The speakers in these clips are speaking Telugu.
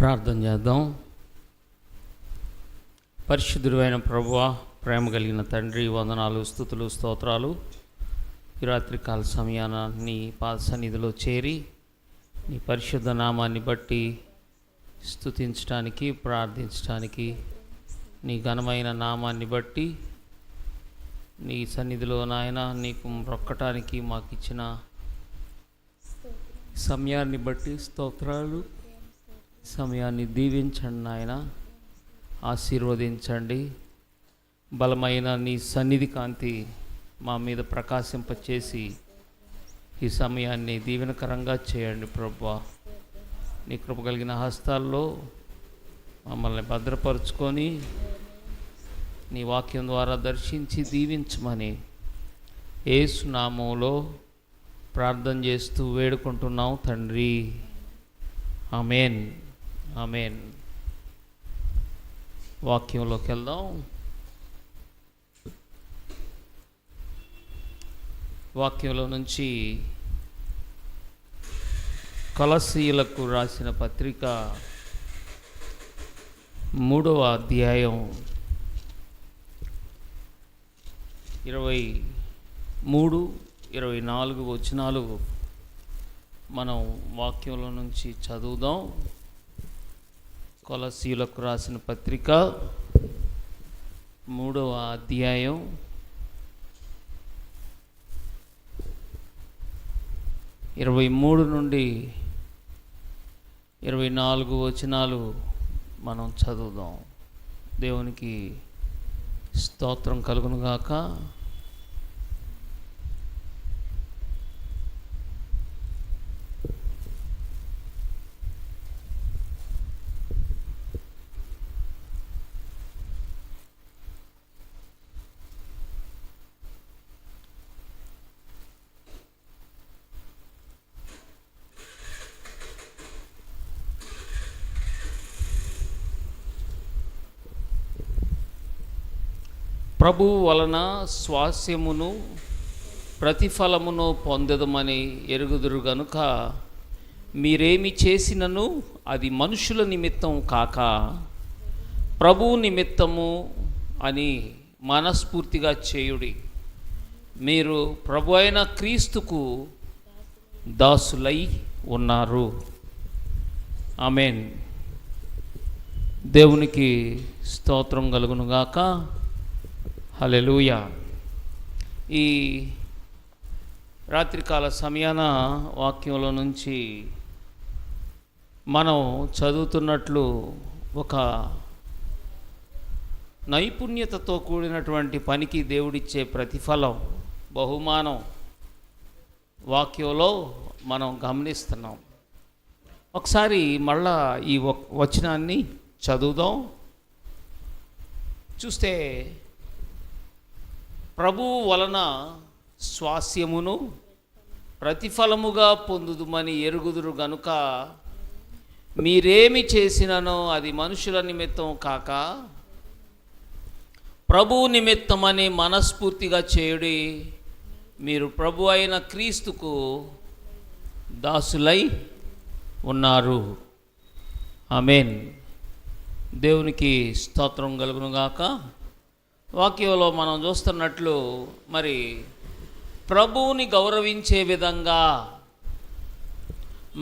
ప్రార్థన చేద్దాం. పరిశుద్ధుడైన ప్రభువ ప్రేమ కలిగిన తండ్రి వందనాలు స్థుతులు స్తోత్రాలు. ఈ రాత్రికాల సమయాన నీ పాద సన్నిధిలో చేరి నీ పరిశుద్ధ నామాన్ని బట్టి స్థుతించడానికి ప్రార్థించడానికి నీ ఘనమైన నామాన్ని బట్టి నీ సన్నిధిలో నాయన నీకు మొక్కటానికి మాకు ఇచ్చిన సమయాన్ని బట్టి స్తోత్రాలు. సమయాన్ని దీవించండి నాయన. ఆశీర్వదించండి. బలమైన నీ సన్నిధి కాంతి మా మీద ప్రకాశింపచేసి ఈ సమయాన్ని దీవెనకరంగా చేయండి ప్రభా. నీ కృప కలిగిన హస్తాల్లో మమ్మల్ని భద్రపరుచుకొని నీ వాక్యం ద్వారా దర్శించి దీవించమని ఏసునామంలో ప్రార్థన చేస్తూ వేడుకుంటున్నాం తండ్రి. ఆమెన్. ఆమె వాక్యంలోకి వెళ్దాం. వాక్యంలో నుంచి కలసీలకు రాసిన పత్రిక మూడవ అధ్యాయం ఇరవై మూడు ఇరవై నాలుగు వచనాలు మనం వాక్యంలో నుంచి చదువుదాం. కొలసీలకు రాసిన పత్రిక మూడవ అధ్యాయం. ఇరవై మూడు నుండి ఇరవై నాలుగు వచనాలు మనం చదువుదాం. దేవునికి స్తోత్రం కలుగునుగాక. ప్రభు వలన స్వాస్యమును ప్రతిఫలమును పొందదమని ఎరుగుదురు గనుక మీరేమి చేసినను అది మనుషుల నిమిత్తం కాక ప్రభువు నిమిత్తము అని మనస్ఫూర్తిగా చేయుడి. మీరు ప్రభు అయిన క్రీస్తుకు దాసులై ఉన్నారు. ఆమెన్. దేవునికి స్తోత్రం కలుగునుగాక. హలెలూయ ఈ రాత్రికాల సమయాన వాక్యంలో నుంచి మనం చదువుతున్నట్లు ఒక నైపుణ్యతతో కూడినటువంటి పనికి దేవుడిచ్చే ప్రతిఫలం బహుమానం వాక్యంలో మనం గమనిస్తున్నాం. ఒకసారి మళ్ళా ఈ వచనాన్ని చదువుదాం. చూస్తే ప్రభువు వలన స్వాస్యమును ప్రతిఫలముగా పొందుదుమని ఎరుగుదురు గనుక మీరేమి చేసిననో అది మనుషుల నిమిత్తం కాక ప్రభువు నిమిత్తమని మనస్ఫూర్తిగా చేయుడి మీరు ప్రభు అయిన క్రీస్తుకు దాసులై ఉన్నారు. ఆమెన్. దేవునికి స్తోత్రం కలుగునుగాక. వాక్యంలో మనం చూస్తున్నట్లు మరి ప్రభువుని గౌరవించే విధంగా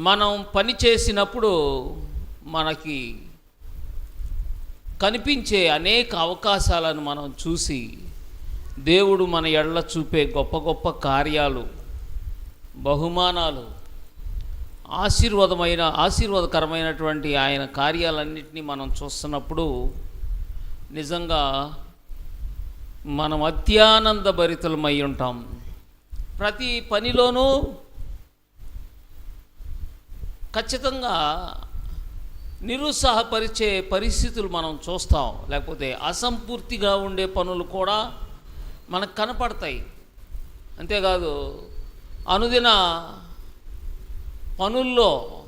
మనం పని చేసినప్పుడు మనకి కనిపించే అనేక అవకాశాలను మనం చూసి దేవుడు మన ఎడల చూపే గొప్ప గొప్ప కార్యాలు బహుమానాలు ఆశీర్వాదమైన ఆశీర్వాదకరమైనటువంటి ఆయన కార్యాలన్నింటినీ మనం చూస్తున్నప్పుడు నిజంగా మనం అత్యానంద భరితులమై ఉంటాం. ప్రతి పనిలోనూ ఖచ్చితంగా నిరుత్సాహపరిచే పరిస్థితులు మనం చూస్తాం. లేకపోతే అసంపూర్తిగా ఉండే పనులు కూడా మనకు కనపడతాయి. అంతేకాదు అనుదిన పనుల్లో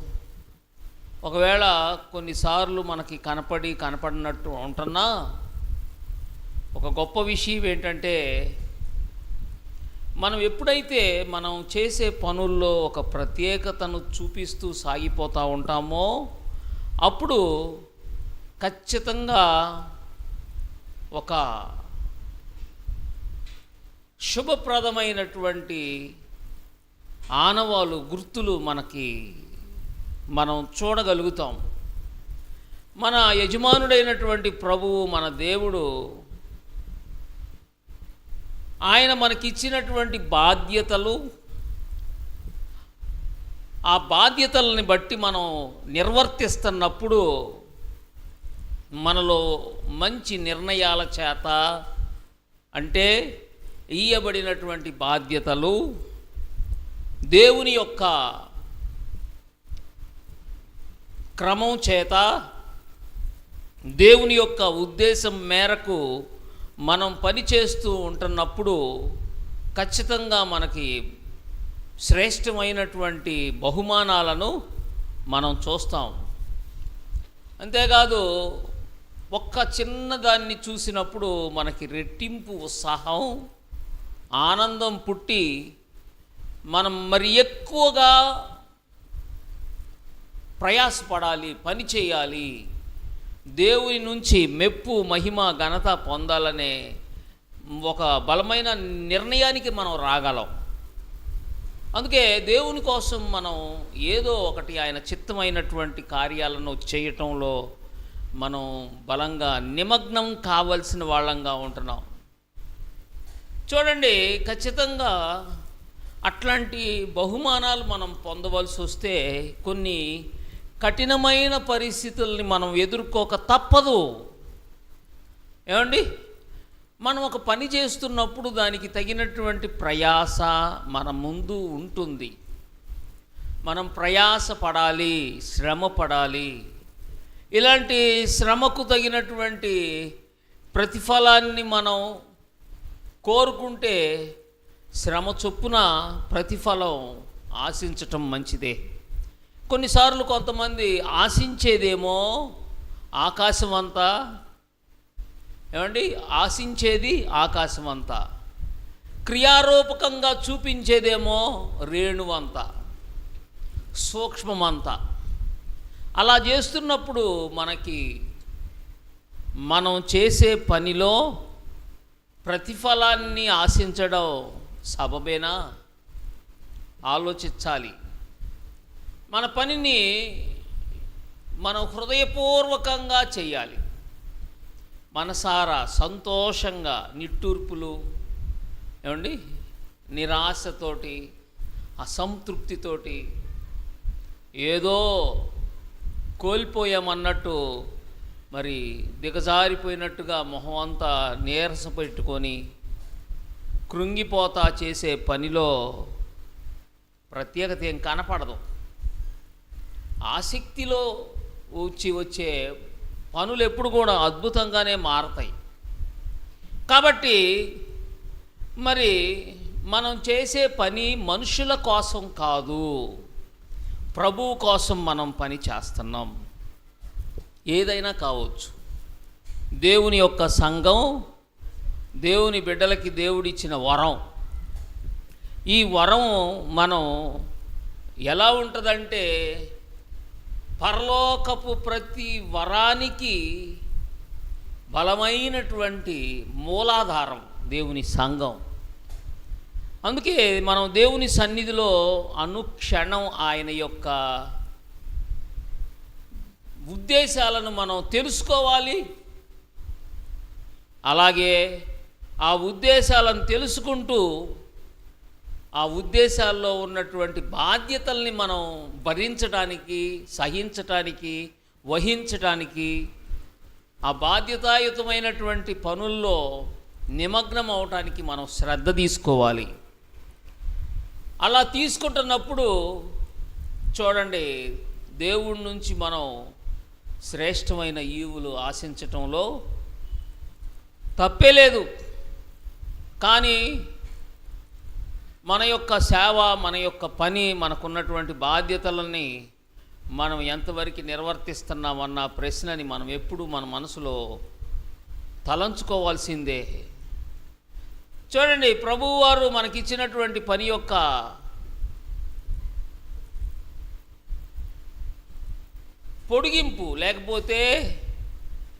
ఒకవేళ కొన్నిసార్లు మనకి కనపడి కనపడినట్టు ఉంటున్నా ఒక గొప్ప విషయం ఏంటంటే మనం ఎప్పుడైతే మనం చేసే పనుల్లో ఒక ప్రత్యేకతను చూపిస్తూ సాగిపోతూ ఉంటామో అప్పుడు ఖచ్చితంగా ఒక శుభప్రదమైనటువంటి ఆనవాలు గుర్తులు మనకి మనం చూడగలుగుతాం. మన యజమానుడైనటువంటి ప్రభువు మన దేవుడు ఆయన మనకిచ్చినటువంటి బాధ్యతలు ఆ బాధ్యతలని బట్టి మనం నిర్వర్తిస్తున్నప్పుడు మనలో మంచి నిర్ణయాల చేత అంటే ఇయ్యబడినటువంటి బాధ్యతలు దేవుని యొక్క క్రమం చేత దేవుని యొక్క ఉద్దేశం మేరకు మనం పనిచేస్తూ ఉంటున్నప్పుడు ఖచ్చితంగా మనకి శ్రేష్టమైనటువంటి బహుమానాలను మనం చూస్తాం. అంతేకాదు ఒక్క చిన్నదాన్ని చూసినప్పుడు మనకి రెట్టింపు ఉత్సాహం ఆనందం పుట్టి మనం మరి ఎక్కువగా ప్రయాసపడాలి పని చేయాలి. దేవుని నుంచి మెప్పు మహిమ ఘనత పొందాలనే ఒక బలమైన నిర్ణయానికి మనం రాగలం. అందుకే దేవుని కోసం మనం ఏదో ఒకటి ఆయన చిత్తమైనటువంటి కార్యాలను చేయటంలో మనం బలంగా నిమగ్నం కావలసిన వాళ్ళంగా ఉంటున్నాం. చూడండి ఖచ్చితంగా అట్లాంటి బహుమానాలు మనం పొందవలసి వస్తే కొన్ని కఠినమైన పరిస్థితుల్ని మనం ఎదుర్కోక తప్పదు. ఏమండి? మనం ఒక పని చేస్తున్నప్పుడు దానికి తగినటువంటి ప్రయాస మన ముందు ఉంటుంది. మనం ప్రయాస పడాలి శ్రమ పడాలి. ఇలాంటి శ్రమకు తగినటువంటి ప్రతిఫలాన్ని మనం కోరుకుంటే శ్రమ చొప్పున ప్రతిఫలం ఆశించటం మంచిదే. కొన్నిసార్లు కొంతమంది ఆశించేదేమో ఆకాశం అంతా ఏమండి? ఆశించేది ఆకాశం అంతా క్రియారూపకంగా చూపించేదేమో రేణువంత సూక్ష్మమంత. అలా చేస్తున్నప్పుడు మనకి మనం చేసే పనిలో ప్రతిఫలాన్ని ఆశించడం సబబేనా? ఆలోచించాలి. మన పనిని మనం హృదయపూర్వకంగా చేయాలి. మనసారా సంతోషంగా నిట్టూర్పులు ఏమండి? నిరాశతోటి అసంతృప్తితోటి ఏదో కోల్పోయామన్నట్టు మరి దిగజారిపోయినట్టుగా మొహం అంతా నీరస పెట్టుకొని కృంగిపోతా చేసే పనిలో ప్రత్యేకత ఏం కనపడదు. ఆసక్తిలో వచ్చి వచ్చే పనులు ఎప్పుడు కూడా అద్భుతంగానే మారతాయి. కాబట్టి మరి మనం చేసే పని మనుషుల కోసం కాదు ప్రభువు కోసం మనం పని చేస్తున్నాం. ఏదైనా కావచ్చు. దేవుని యొక్క సంఘం దేవుని బిడ్డలకి దేవుడిచ్చిన వరం. ఈ వరం మనం ఎలా ఉంటుందంటే పరలోకపు ప్రతి వరానికి బలమైనటువంటి మూలాధారం దేవుని సంఘం. అందుకే మనం దేవుని సన్నిధిలో అనుక్షణం ఆయన యొక్క ఉద్దేశాలను మనం తెలుసుకోవాలి. అలాగే ఆ ఉద్దేశాలను తెలుసుకుంటూ ఆ ఉద్దేశాల్లో ఉన్నటువంటి బాధ్యతల్ని మనం భరించడానికి సహించటానికి వహించటానికి ఆ బాధ్యతాయుతమైనటువంటి పనుల్లో నిమగ్నం అవటానికి మనం శ్రద్ధ తీసుకోవాలి. అలా తీసుకుంటున్నప్పుడు చూడండి దేవుడి నుంచి మనం శ్రేష్టమైన ఈవులు ఆశించటంలో తప్పే లేదు. కానీ మన యొక్క సేవ మన యొక్క పని మనకున్నటువంటి బాధ్యతలని మనం ఎంతవరకు నిర్వర్తిస్తున్నామన్న ప్రశ్నని మనం ఎప్పుడు మన మనసులో తలంచుకోవాల్సిందే. చూడండి ప్రభువారు మనకిచ్చినటువంటి పని యొక్క పొడిగింపు లేకపోతే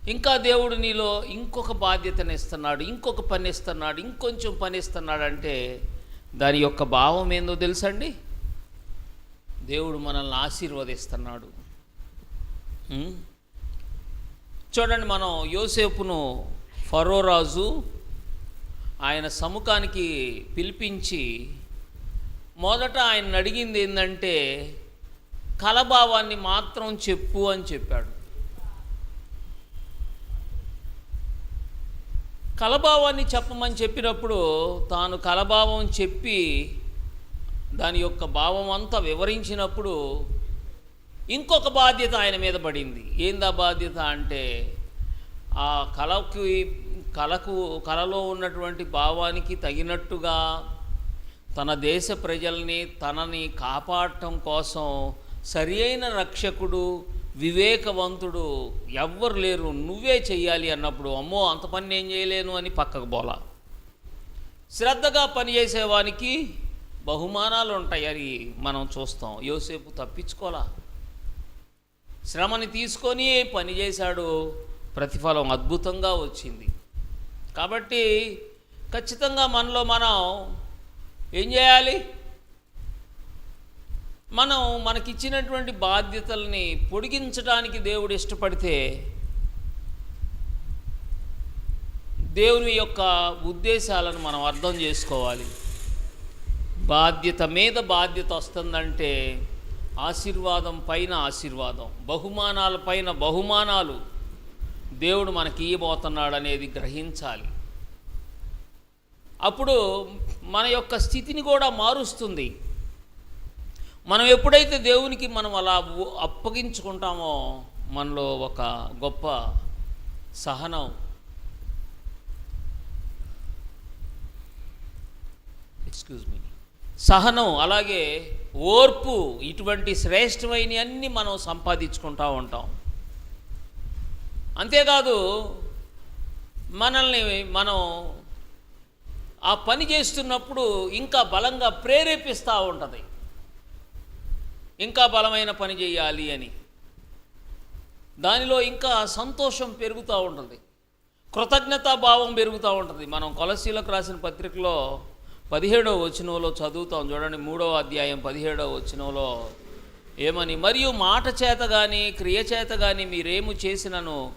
ఇంకా దేవుడు నీలో ఇంకొక బాధ్యతనిస్తున్నాడు ఇంకొక పని ఇస్తున్నాడు ఇంకొంచెం పని ఇస్తున్నాడు అంటే దాని యొక్క భావం ఏందో తెలుసండి? దేవుడు మనల్ని ఆశీర్వదిస్తున్నాడు. చూడండి మనం యోసేపును ఫరోరాజు ఆయన సముఖానికి పిలిపించి మొదట ఆయన అడిగింది ఏంటంటే కలభావాన్ని మాత్రం చెప్పు అని చెప్పాడు. కలభావాన్ని చెప్పమని చెప్పినప్పుడు తాను కలభావం చెప్పి దాని యొక్క భావం అంతా వివరించినప్పుడు ఇంకొక బాధ్యత ఆయన మీద పడింది. ఏందా బాధ్యత అంటే ఆ కళకి కళకు కళలో ఉన్నటువంటి భావానికి తగినట్టుగా తన దేశ ప్రజల్ని తనని కాపాడటం కోసం సరి అయిన రక్షకుడు వివేకవంతుడు ఎవ్వరు లేరు నువ్వే చెయ్యాలి అన్నప్పుడు అమ్మో అంత పని నేను చేయలేను అని పక్కకు బోలా. శ్రద్ధగా పనిచేసేవానికి బహుమానాలు ఉంటాయి అని మనం చూస్తాం. యోసేపు తప్పించుకోలా. శ్రమని తీసుకొని పనిచేశాడు ప్రతిఫలం అద్భుతంగా వచ్చింది. కాబట్టి ఖచ్చితంగా మనలో మనం ఏం చేయాలి? మనం మనకిచ్చినటువంటి బాధ్యతల్ని పొడిగించడానికి దేవుడు ఇష్టపడితే దేవుని యొక్క ఉద్దేశాలను మనం అర్థం చేసుకోవాలి. బాధ్యత మీద బాధ్యత వస్తుందంటే ఆశీర్వాదం పైన ఆశీర్వాదం బహుమానాల పైన బహుమానాలు దేవుడు మనకి ఇవ్వబోతున్నాడు అనేది గ్రహించాలి. అప్పుడు మన యొక్క స్థితిని కూడా మారుస్తుంది. మనం ఎప్పుడైతే దేవునికి మనం అలా అప్పగించుకుంటామో మనలో ఒక గొప్ప సహనం. ఎక్స్క్యూజ్ మీ సహనం అలాగే ఓర్పు ఇటువంటి శ్రేష్టమైన అన్ని మనం సంపాదించుకుంటూ ఉంటాం. అంతేకాదు మనల్ని మనం ఆ పని చేస్తున్నప్పుడు ఇంకా బలంగా ప్రేరేపిస్తూ ఉంటుంది. ఇంకా బలమైన పని చేయాలి అని. దానిలో ఇంకా సంతోషం పెరుగుతూ ఉంటుంది. కృతజ్ఞతా భావం పెరుగుతూ ఉంటుంది. మనం కొలసీలకు రాసిన పత్రికలో పదిహేడవ వచనంలో చదువుతాం. చూడండి మూడవ అధ్యాయం పదిహేడవ వచనంలో ఏమని మరియు మాట చేత కానీ క్రియ చేత కానీ మీరేము చేసినను?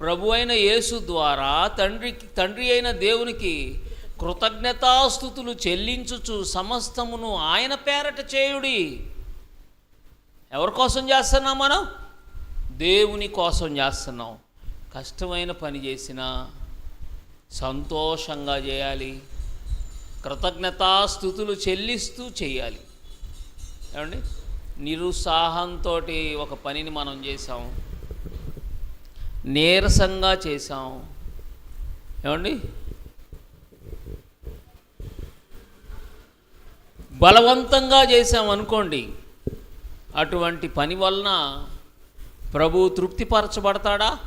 ప్రభు అయిన యేసు ద్వారా తండ్రికి తండ్రి అయిన దేవునికి కృతజ్ఞతాస్థుతులు చెల్లించుచు సమస్తమును ఆయన పేరట చేయుడి. ఎవరి కోసం చేస్తున్నాం మనం? దేవుని కోసం చేస్తున్నాం. కష్టమైన పని చేసినా సంతోషంగా చేయాలి. కృతజ్ఞతాస్థుతులు చెల్లిస్తూ చేయాలి. ఏమండి? నిరుత్సాహంతో ఒక పనిని మనం చేసాం నీరసంగా చేసాం ఏమండి? బలవంతంగా చేసాం అనుకోండి. అటువంటి పని వలన ప్రభు తృప్తిపరచబడతాడా?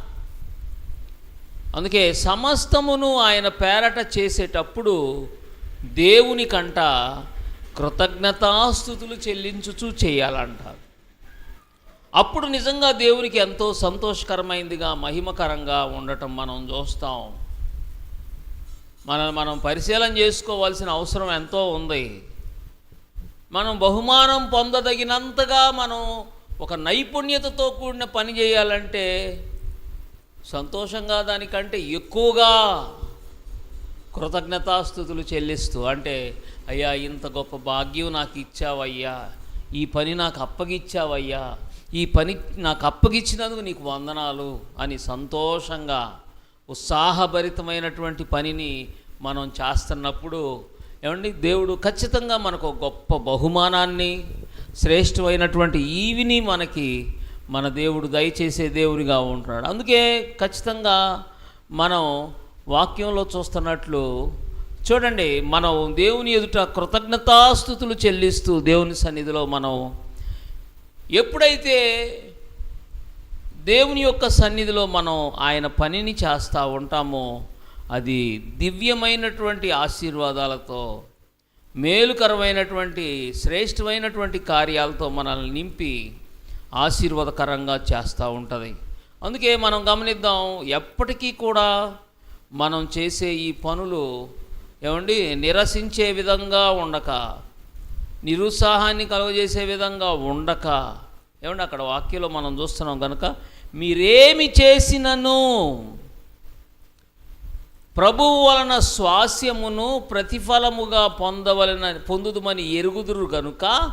అందుకే సమస్తమును ఆయన పేరట చేసేటప్పుడు దేవుని కంట కృతజ్ఞతాస్థుతులు చెల్లించుచూ చేయాలంటారు. అప్పుడు నిజంగా దేవునికి ఎంతో సంతోషకరమైందిగా మహిమకరంగా ఉండటం మనం చూస్తాం. మనం మనం పరిశీలన చేసుకోవాల్సిన అవసరం ఎంతో ఉంది. మనం బహుమానం పొందదగినంతగా మనం ఒక నైపుణ్యతతో కూడిన పని చేయాలంటే సంతోషంగా దానికంటే ఎక్కువగా కృతజ్ఞతాస్థుతులు చెల్లిస్తూ అంటే అయ్యా ఇంత గొప్ప భాగ్యం నాకు ఇచ్చావయ్యా. ఈ పని నాకు అప్పగిచ్చావయ్యా. ఈ పని నాకు అప్పగిచ్చినందుకు నీకు వందనాలు అని సంతోషంగా ఉత్సాహభరితమైనటువంటి పనిని మనం చేస్తున్నప్పుడు ఏమండి? దేవుడు ఖచ్చితంగా మనకు ఒక గొప్ప బహుమానాన్ని శ్రేష్టమైనటువంటి ఈవిని మనకి మన దేవుడు దయచేసే దేవుడిగా ఉంటున్నాడు. అందుకే ఖచ్చితంగా మనం వాక్యంలో చూస్తున్నట్లు చూడండి మనం దేవుని ఎదుట కృతజ్ఞతాస్థుతులు చెల్లిస్తూ దేవుని సన్నిధిలో మనం ఎప్పుడైతే దేవుని యొక్క సన్నిధిలో మనం ఆయన పనిని చేస్తూ ఉంటామో అది దివ్యమైనటువంటి ఆశీర్వాదాలతో మేలుకరమైనటువంటి శ్రేష్టమైనటువంటి కార్యాలతో మనల్ని నింపి ఆశీర్వాదకరంగా చేస్తూ ఉంటుంది. అందుకే మనం గమనిద్దాం ఎప్పటికీ కూడా మనం చేసే ఈ పనులు ఏమండి నిరసించే విధంగా ఉండక నిరుత్సాహాన్ని కలుగజేసే విధంగా ఉండక. ఏమండి అక్కడ వాక్యంలో మనం చూస్తున్నాం కనుక మీరేమి చేసినను? ప్రభువు వలన స్వాస్యమును ప్రతిఫలముగా పొందవలన పొందుదుమని ఎరుగుదురు గనుక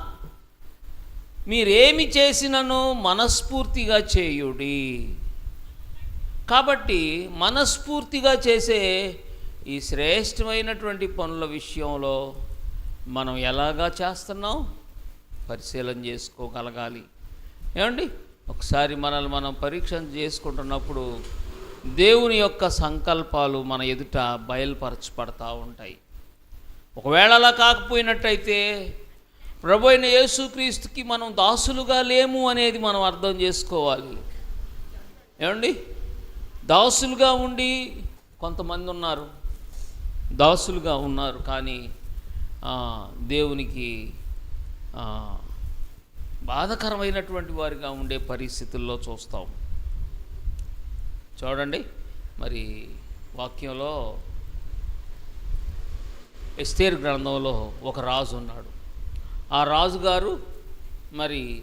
మీరేమి చేసినను మనస్ఫూర్తిగా చేయుడి. కాబట్టి మనస్ఫూర్తిగా చేసే ఈ శ్రేష్టమైనటువంటి పనుల విషయంలో మనం ఎలాగా చేస్తున్నాం? పరిశీలన చేసుకోగలగాలి. ఏమండి? ఒకసారి మనల్ని మనం పరీక్ష చేసుకుంటున్నప్పుడు దేవుని యొక్క సంకల్పాలు మన ఎదుట బయలుపరచబడతా ఉంటాయి. ఒకవేళ అలా కాకపోయినట్టయితే ప్రభు అయిన యేసుక్రీస్తుకి మనం దాసులుగా లేము అనేది మనం అర్థం చేసుకోవాలి. ఏమండి? దాసులుగా ఉండి కొంతమంది ఉన్నారు. దాసులుగా ఉన్నారు కానీ దేవునికి బాధకరమైనటువంటి వారిగా ఉండే పరిస్థితుల్లో చూస్తాం చూడండి. మరి వాక్యంలో ఎస్తేర్ గ్రంథంలో ఒక రాజు ఉన్నాడు. ఆ రాజుగారు మరి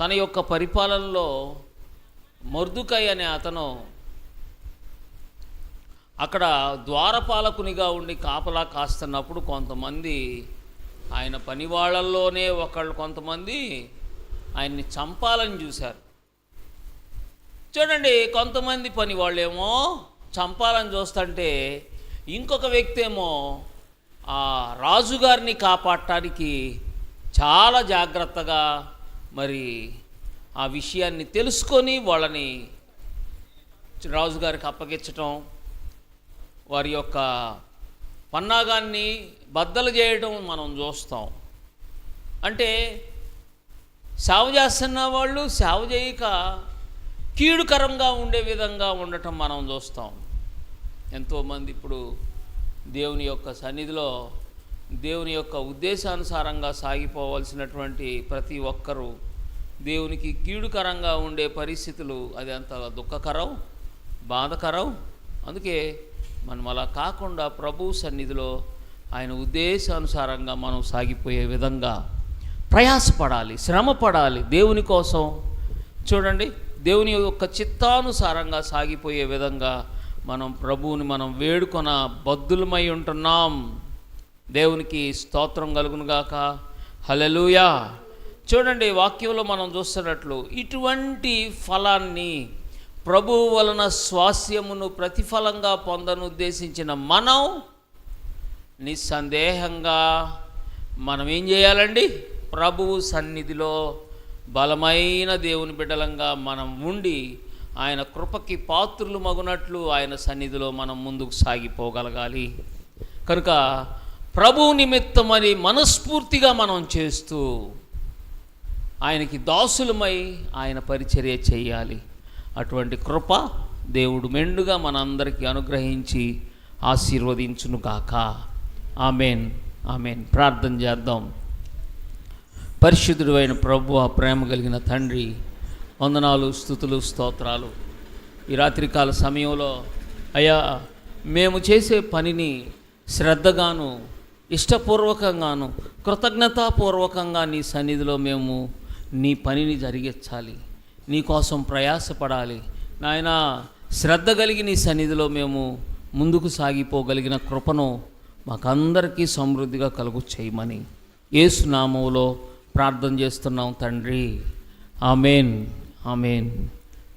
తన యొక్క పరిపాలనలో మర్దుకై అనే అతను అక్కడ ద్వారపాలకునిగా ఉండి కాపలా కాస్తున్నప్పుడు కొంతమంది ఆయన పనివాళ్ళల్లోనే ఒకళ్ళు కొంతమంది ఆయన్ని చంపాలని చూశారు. చూడండి కొంతమంది పని వాళ్ళేమో చంపాలని చూస్తుంటే ఇంకొక వ్యక్తి ఏమో ఆ రాజుగారిని కాపాడటానికి చాలా జాగ్రత్తగా మరి ఆ విషయాన్ని తెలుసుకొని వాళ్ళని రాజుగారికి అప్పగించటం వారి యొక్క పన్నాగాన్ని బద్దలు చేయడం మనం చూస్తాం. అంటే సేవ చేస్తున్న వాళ్ళు సేవ చేయక కీడుకరంగా ఉండే విధంగా ఉండటం మనం చూస్తాం. ఎంతోమంది ఇప్పుడు దేవుని యొక్క సన్నిధిలో దేవుని యొక్క ఉద్దేశానుసారంగా సాగిపోవాల్సినటువంటి ప్రతి ఒక్కరూ దేవునికి కీడుకరంగా ఉండే పరిస్థితులు అది అంత దుఃఖకరం బాధకరం. అందుకే మనం అలా కాకుండా ప్రభు సన్నిధిలో ఆయన ఉద్దేశానుసారంగా మనం సాగిపోయే విధంగా ప్రయాసపడాలి శ్రమ పడాలి దేవుని కోసం. చూడండి దేవుని యొక్క చిత్తానుసారంగా సాగిపోయే విధంగా మనం ప్రభువుని మనం వేడుకొన బద్దులమై ఉంటున్నాం. దేవునికి స్తోత్రం కలుగునుగాక హలలుయా చూడండి వాక్యంలో మనం చూస్తున్నట్లు ఇటువంటి ఫలాన్ని ప్రభువు వలన స్వాస్యమును ప్రతిఫలంగా పొందనుద్దేశించిన మనం నిస్సందేహంగా మనం ఏం చేయాలండి? ప్రభువు సన్నిధిలో బలమైన దేవుని బిడ్డలంగా మనం ఉండి ఆయన కృపకి పాత్రులు మగునట్లు ఆయన సన్నిధిలో మనం ముందుకు సాగిపోగలగాలి. కనుక ప్రభువు నిమిత్తమని మనస్ఫూర్తిగా మనం చేస్తూ ఆయనకి దాసులమై ఆయన పరిచర్య చేయాలి. అటువంటి కృప దేవుడు మెండుగా మనందరికీ అనుగ్రహించి ఆశీర్వదించునుగాక. ఆమెన్. ఆమెన్. ప్రార్థన చేద్దాం. పరిశుద్ధుడు అయిన ప్రభు ఆ ప్రేమ కలిగిన తండ్రి వందనాలు స్థుతులు స్తోత్రాలు. ఈ రాత్రికాల సమయంలో అయ్యా మేము చేసే పనిని శ్రద్ధగాను ఇష్టపూర్వకంగాను కృతజ్ఞతాపూర్వకంగా నీ సన్నిధిలో మేము నీ పనిని జరిగించాలి. నీ కోసం ప్రయాసపడాలి. నాయన శ్రద్ధ కలిగి నీ సన్నిధిలో మేము ముందుకు సాగిపోగలిగిన కృపను మాకందరికీ సమృద్ధిగా కలుగు చేయమని. ఏసునామంలో ప్రార్థన చేస్తున్నాం తండ్రి. Amen amen.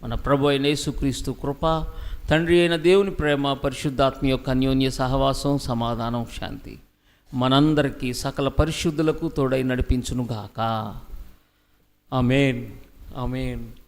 మన ప్రభు అయిన యేసుక్రీస్తు కృప తండ్రి అయిన దేవుని ప్రేమ పరిశుద్ధాత్మ యొక్క అన్యోన్య సహవాసం సమాధానం శాంతి మనందరికీ సకల పరిశుద్ధులకు తోడై నడిపించునుగాక. Amen amen.